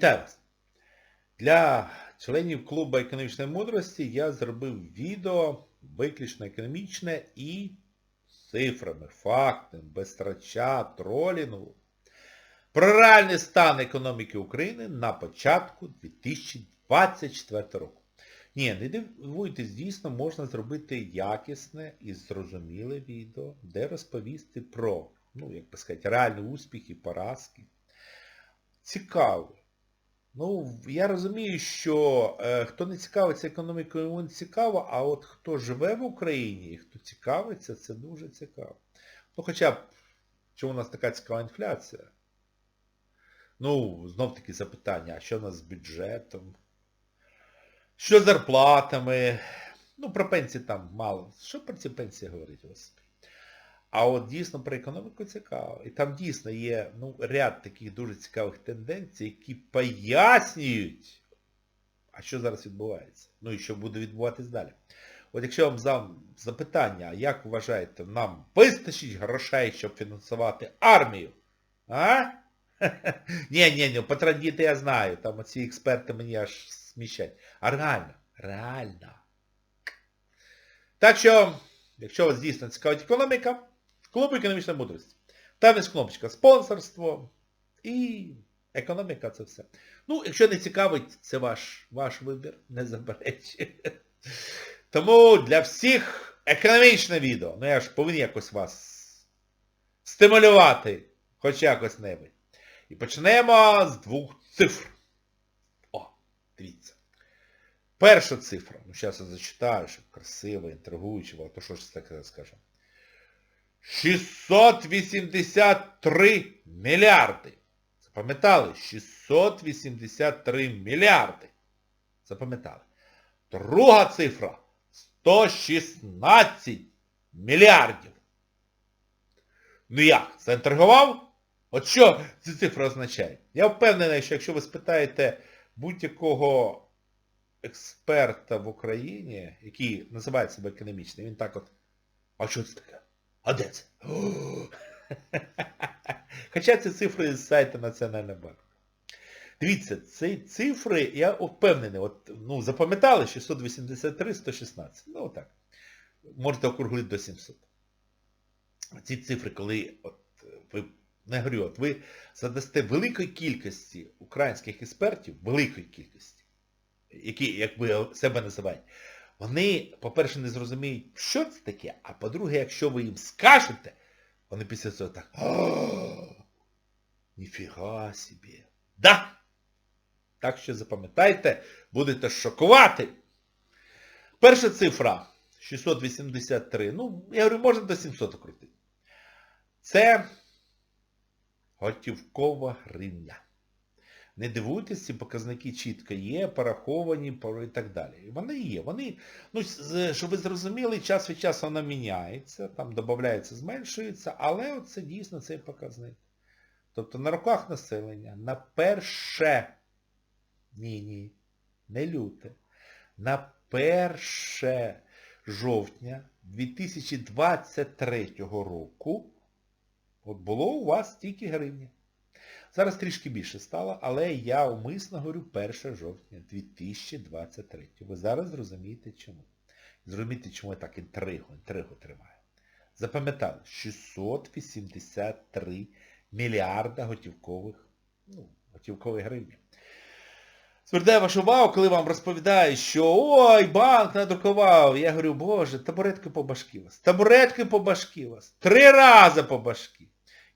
Вітаю вас! Для членів клубу економічної мудрості я зробив відео виключно економічне і цифрами, фактами, без трача, тролінгу. Про реальний стан економіки України на початку 2024 року. Ні, не дивуйтесь, дійсно можна зробити якісне і зрозуміле відео, де розповісти про, ну, як би сказати, реальні успіхи, поразки. Цікаво. Ну, я розумію, що е, хто не цікавиться економікою, не цікаво, а от хто живе в Україні і хто цікавиться, це дуже цікаво. Ну, хоча б, чому у нас така цікава інфляція? Ну, знов таки запитання, а що у нас з бюджетом? Що з зарплатами? Ну, про пенсії там мало. Що про ці пенсії говорить, господи? А от дійсно про економіку цікаво. І там дійсно є ну, ряд таких дуже цікавих тенденцій, які пояснюють, а що зараз відбувається. Ну і що буде відбуватись далі. От якщо вам задам запитання, як вважаєте, нам вистачить грошей, щоб фінансувати армію? А? Ні, ні, ні, потрадіти я знаю, там оці експерти мені аж сміщать. А реально, реально. Так що, якщо вас дійсно цікавить економіка, клуб економічної мудрості. Там є кнопочка спонсорство і економіка це все. Ну, якщо не цікавить, це ваш, ваш вибір, не заперечуйте. Тому для всіх економічне відео. Ну я ж повинен якось вас стимулювати, хоч якось небудь. І почнемо з двох цифр. О, дивіться. Перша цифра, ну зараз я зачитаю, щоб красиво, інтригуюче було, то що ж таке скажу. 683 мільярди. Запам'ятали? 683 мільярди. Запам'ятали. Друга цифра 116 мільярдів. Ну як, заінтригував? От що ці цифри означають? Я впевнений, що якщо ви спитаєте будь-якого експерта в Україні, який називає себе економічним, він так от, а що це таке? А? Хоча це цифри з сайту Національного банку. Дивіться, ці цифри, я впевнений, от, ну, запам'ятали 683, 116. Ну отак. Можете округлити до 700. Ці цифри, коли от, ви не говорю, от ви задасте великої кількості українських експертів, великої кількості, які, як ви себе називаєте, вони, по-перше, не зрозуміють, що це таке, а по-друге, якщо ви їм скажете, вони після цього так, ніфіга собі. Да! Так що запам'ятайте, будете шокувати. Перша цифра 683. Ну, я говорю, можна до 700 окрутити. Це готівкова гривня. Не дивуйтесь, ці показники чітко є, пораховані і так далі. Вони є. Вони, ну, щоб ви зрозуміли, час від часу вона міняється, там додається, зменшується, але це дійсно цей показник. Тобто на руках населення на перше, ні, ні, не люте, на перше жовтня 2023 року от було у вас тільки гривня. Зараз трішки більше стало, але я умисно говорю 1 жовтня 2023. Ви зараз зрозумієте чому. Зрозумієте, чому я так інтригу, інтригу тримаю. Запам'ятали, 683 мільярда готівкових, ну, готівкових гривень. Звертаю вашу увагу, коли вам розповідають, що ой, банк надрукував. Я говорю, боже, табуретки по башки вас. Табуретки по башки вас. Три рази по башки.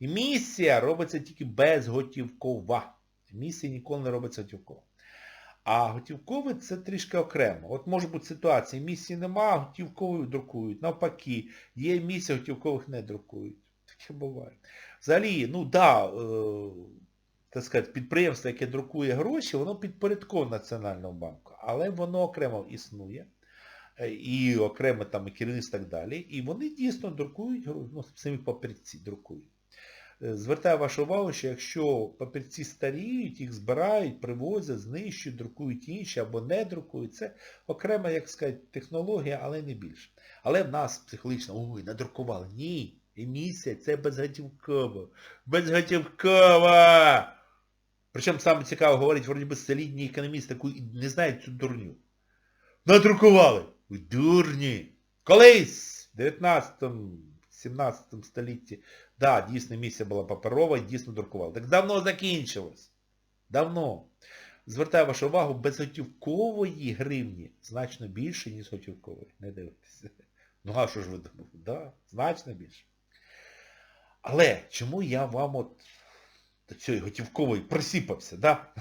Місія робиться тільки безготівкова. Місія ніколи не робиться готівкова. А готівковий це трішки окремо. От може бути ситуація, місії нема, готівкової друкують. Навпаки, є місії, готівкових не друкують. Таке буває. Взагалі, ну да, е, так сказати, підприємство, яке друкує гроші, воно підпорядковане Національному банку. Але воно окремо існує. І окремо там і керівництво і так далі. І вони дійсно друкують ну, самі папірці друкують. Звертаю вашу увагу, що якщо папірці старіють, їх збирають, привозять, знищують, друкують інші або не друкують, це окрема, як сказати, технологія, але не більше. Але в нас психологічно, ой, надрукували. Ні, емісія це безготівково. Безготівкова! Причому саме цікаво говорить, вроді би солідні економісти, які не знають цю дурню. Надрукували. Дурні. Колись, в 19-17 столітті, да, дійсно місія була паперова дійсно друкували. Так давно закінчилось. Давно. Звертаю вашу увагу, безготівкової гривні значно більше, ніж готівкової. Не дивитися. Ну а що ж ви думали? Да, значно більше. Але чому я вам от до цієї готівкової присіпався, да?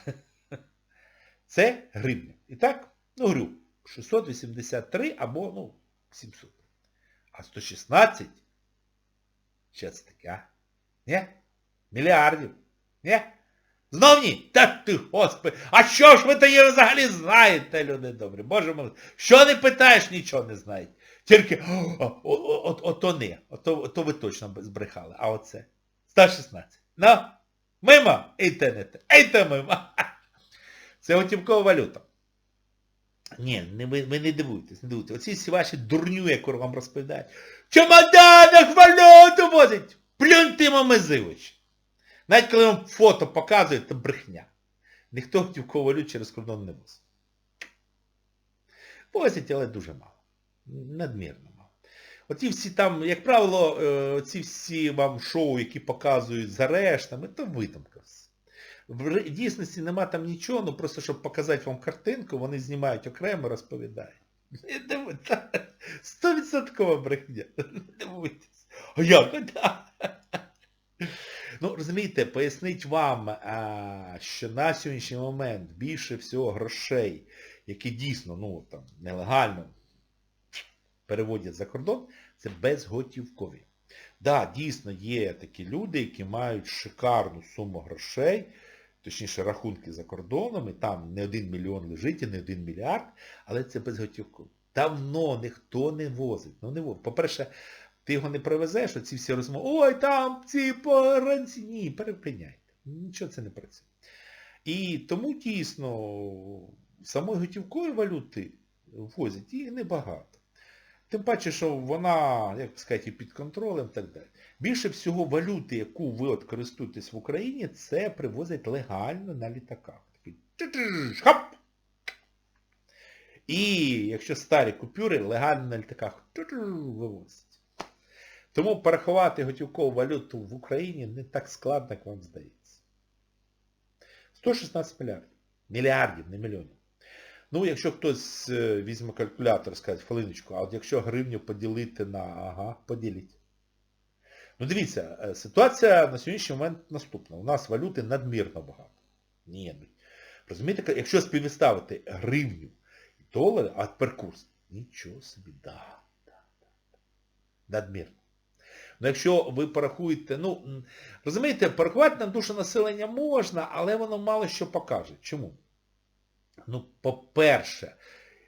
Це гривня. І так, ну говорю, 683 або, ну, 700. А 116? Що це таке, а? Ні? Мільярдів? Ні? Знов ні? Та ти, господи, а що ж ви тоді взагалі знаєте, люди добрі? Боже мой, що не питаєш, нічого не знають. Тільки, ото не, ото ви точно збрехали. А оце? 116. Ну, мимо, і те не те, і те мимо. Це готівкова валюта. Ні, не, ви, ви не дивуйтесь, не дивуйтесь. Оці всі ваші дурню, яку вам розповідають. В чемоданах валюту возять! Плюньте мамизивич. Навіть коли вам фото показують, то брехня. Ніхто готівкову валюту через кордон не возить. Возять, але дуже мало. Надмірно мало. Оті всі там, як правило, е, ці всі вам шоу, які показують з арештами, то видумка все. В дійсності нема там нічого, ну просто щоб показати вам картинку, вони знімають окремо, розповідають. Не дивуйтесь. Стовідсоткова брехня. Не дивуйтесь. А як? Ну, розумієте, пояснить вам, що на сьогоднішній момент більше всього грошей, які дійсно, ну, там, нелегально переводять за кордон, це безготівкові. Так, да, дійсно є такі люди, які мають шикарну суму грошей, точніше рахунки за кордоном, і там не один мільйон лежить, і не один мільярд, але це безготівкові. Давно ніхто не возить. Ну, не возить. По-перше, ти його не привезеш, оці всі розмови, ой, там ці поранці. Ні, перепиняйте. Нічого це не працює. І тому дійсно самої готівкової валюти возять їх небагато. Тим паче, що вона, як сказати, під контролем і так далі. Більше всього валюти, яку ви от користуєтесь в Україні, це привозять легально на літаках. Такий хап! І якщо старі купюри, легально на літаках вивозять. Тому порахувати готівкову валюту в Україні не так складно, як вам здається. 116 мільярдів. Мільярдів, не мільйонів. Ну, якщо хтось візьме калькулятор, скаже, хвилиночку, а от якщо гривню поділити на... Ага, поділіть. Ну дивіться, е, ситуація на сьогоднішній момент наступна. У нас валюти надмірно багато. Ні, розумієте, якщо співставити гривню і долари, а тепер курс, нічого собі, да, да, да, да. Надмірно. Ну якщо ви порахуєте, ну, розумієте, порахувати на душу населення можна, але воно мало що покаже. Чому? Ну, по-перше,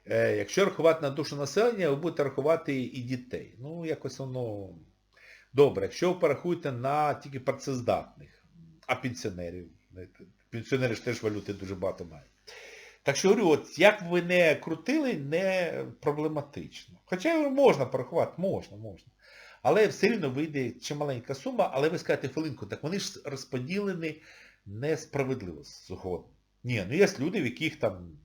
е, якщо рахувати на душу населення, ви будете рахувати і дітей. Ну, якось воно добре. Якщо ви порахуєте на тільки працездатних, а пенсіонерів, пенсіонери ж теж валюти дуже багато мають. Так що говорю, от як ви не крутили, не проблематично. Хоча можна порахувати, можна, можна. Але все рівно вийде чималенька сума, але ви скажете, хвилинку, так вони ж розподілені несправедливо згодом. Ні, ну є люди, в яких там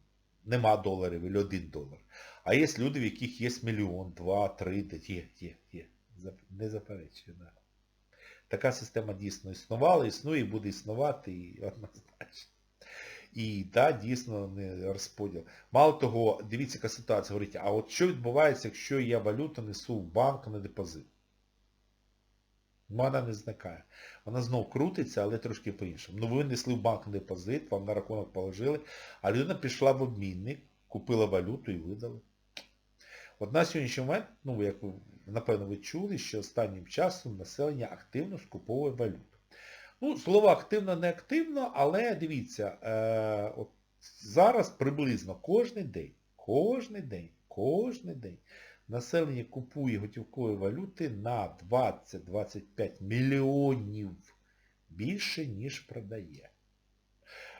нема доларів, або один долар. А є люди, в яких є мільйон, два, три, є, є, є. Не заперечую, да. Така система дійсно існувала, існує і буде існувати, і однозначно. І да, дійсно не розподіл. Мало того, дивіться, яка ситуація, говорить, а от що відбувається, якщо я валюту несу в банк на депозит? Вона не зникає. Вона знов крутиться, але трошки по-іншому. Ну ви внесли в банк депозит, вам на рахунок положили, а людина пішла в обмінник, купила валюту і видали. От на сьогоднішній момент, ну як ви, напевно, ви чули, що останнім часом населення активно скуповує валюту. Ну, слово активно, не активно, але дивіться, е, от зараз приблизно кожен день, кожен день, кожен день населення купує готівкової валюти на 20-25 мільйонів більше, ніж продає.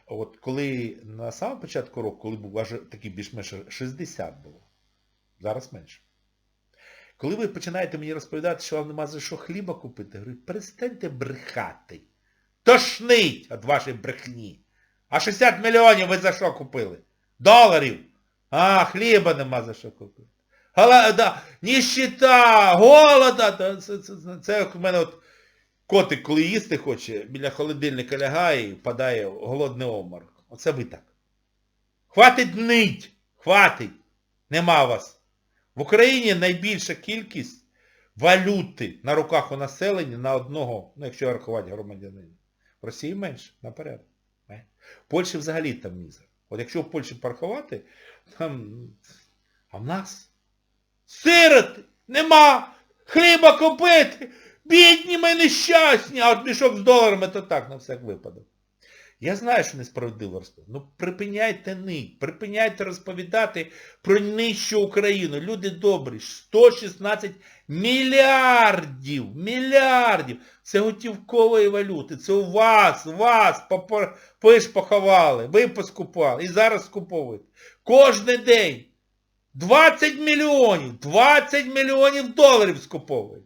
От коли на самому початку року, коли був аж такий більш-менш 60 було, зараз менше. Коли ви починаєте мені розповідати, що вам нема за що хліба купити, я говорю, перестаньте брехати. Тошнить від вашої брехні. А 60 мільйонів ви за що купили? Доларів. А, хліба нема за що купити. Гала, да, ніщита, голода. Це, це, це, це в мене от котик, коли їсти хоче, біля холодильника лягає і впадає в голодний обморок. Оце ви так. Хватить нить. Хватить. Нема вас. В Україні найбільша кількість валюти на руках у населення на одного, ну якщо рахувати громадянина. В Росії менше, наперед. В Польщі взагалі там мізер. От якщо в Польщі порахувати, там... А в нас? Сироти! Нема! Хліба купити! Бідні ми нещасні! А от мішок з доларами то так, на всяк випадок. Я знаю, що несправедливо розповідати. Ну припиняйте нить, припиняйте розповідати про нижчу Україну. Люди добрі, 116 мільярдів, мільярдів. Це готівкової валюти. Це у вас, у вас, ж поховали, ви поскупали і зараз скуповуєте. Кожний день 20 мільйонів, 20 мільйонів доларів скуповують.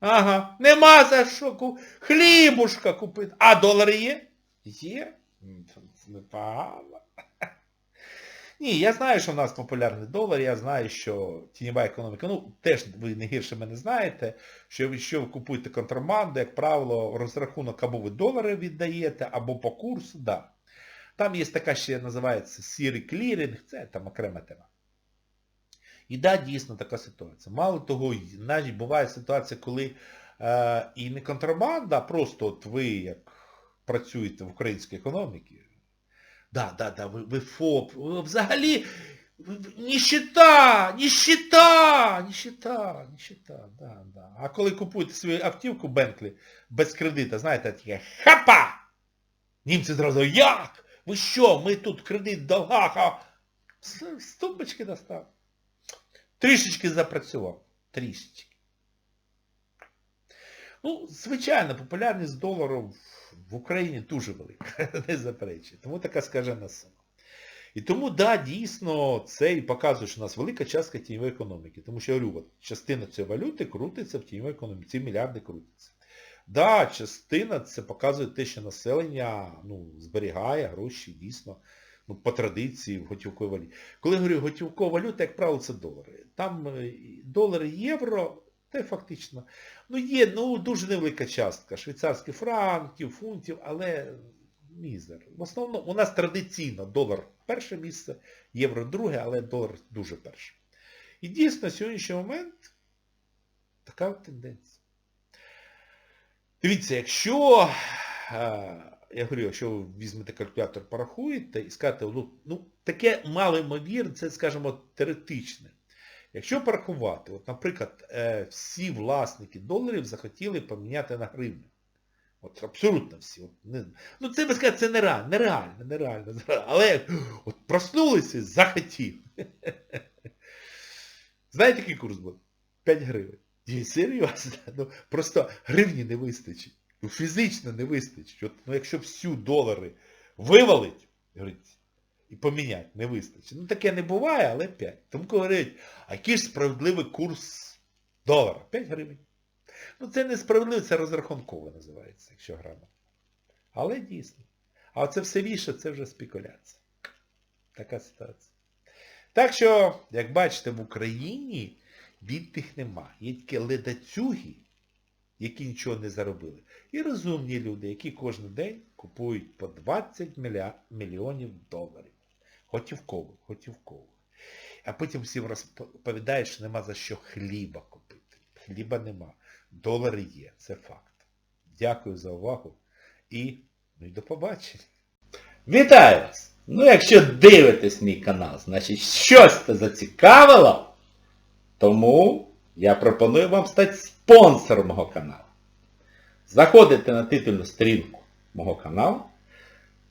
Ага, нема за що хлібушка купити. А долари є? Є? Це непогано. Ні, я знаю, що в нас популярний долар, я знаю, що тіньова економіка, ну, теж ви не гірше мене знаєте, що якщо ви купуєте контрабанду, як правило, розрахунок або ви долари віддаєте, або по курсу, да. Там є така ще називається сірий кліринг, це там окрема тема. І да, дійсно така ситуація. Мало того, навіть буває ситуація, коли е, і не контрабанда, а просто от ви як працюєте в українській економіці. Да, да, да, ви, ви ФОП, ви взагалі ніщита, ніщита, ніщита, ніщита, да, да. А коли купуєте свою автівку Бентлі без кредита, знаєте, таке хапа! Німці зразу, як? Ви що, ми тут кредит в долгах, а з з тумбочки достав. Трішечки запрацював. Трішечки. Ну, звичайно, популярність долару в Україні дуже велика, не заперечую. Тому така скажена сума. І тому, да, дійсно, це і показує, що у нас велика частка тіньової економіки. Тому що я говорю, от, частина цієї валюти крутиться в тіньовій економіці, ці мільярди крутяться. Да, частина це показує те, що населення ну, зберігає гроші дійсно ну, по традиції в готівковій валюті. Коли я говорю готівкова валюта, як правило, це долари. Там е, долари, євро, й фактично. Ну є ну, дуже невелика частка швейцарських франків, фунтів, але мізер. В основному у нас традиційно долар перше місце, євро друге, але долар дуже перше. І дійсно на сьогоднішній момент така тенденція. Дивіться, якщо, я говорю, якщо ви візьмете калькулятор, порахуєте і скажете, ну, ну таке малоймовірне, це, скажімо, теоретичне. Якщо порахувати, от, наприклад, е, всі власники доларів захотіли поміняти на гривню. От абсолютно всі. От, не, ну це би сказати, це нереально, нереально, нереально. Але от проснулися, захотів. Знаєте, який курс був? 5 гривень. Ні, серйозно. Ну, просто гривні не вистачить. Ну, фізично не вистачить. От, ну, якщо всю долари вивалить, говорить, і поміняти, не вистачить. Ну таке не буває, але 5. Тому говорять, а який ж справедливий курс долара? 5 гривень. Ну це не справедливо, це розрахунково називається, якщо грамотно. Але дійсно. А це все більше, це вже спекуляція. Така ситуація. Так що, як бачите, в Україні бідних нема. Є тільки ледацюги, які нічого не заробили. І розумні люди, які кожен день купують по 20 мільйонів доларів. Готівково, готівково. А потім всім розповідають, що нема за що хліба купити. Хліба нема. Долари є, це факт. Дякую за увагу і, ну, і до побачення. Вітаю вас! Ну, якщо дивитесь мій канал, значить щось це зацікавило, тому я пропоную вам стати спонсором мого каналу. Заходите на титульну сторінку мого каналу,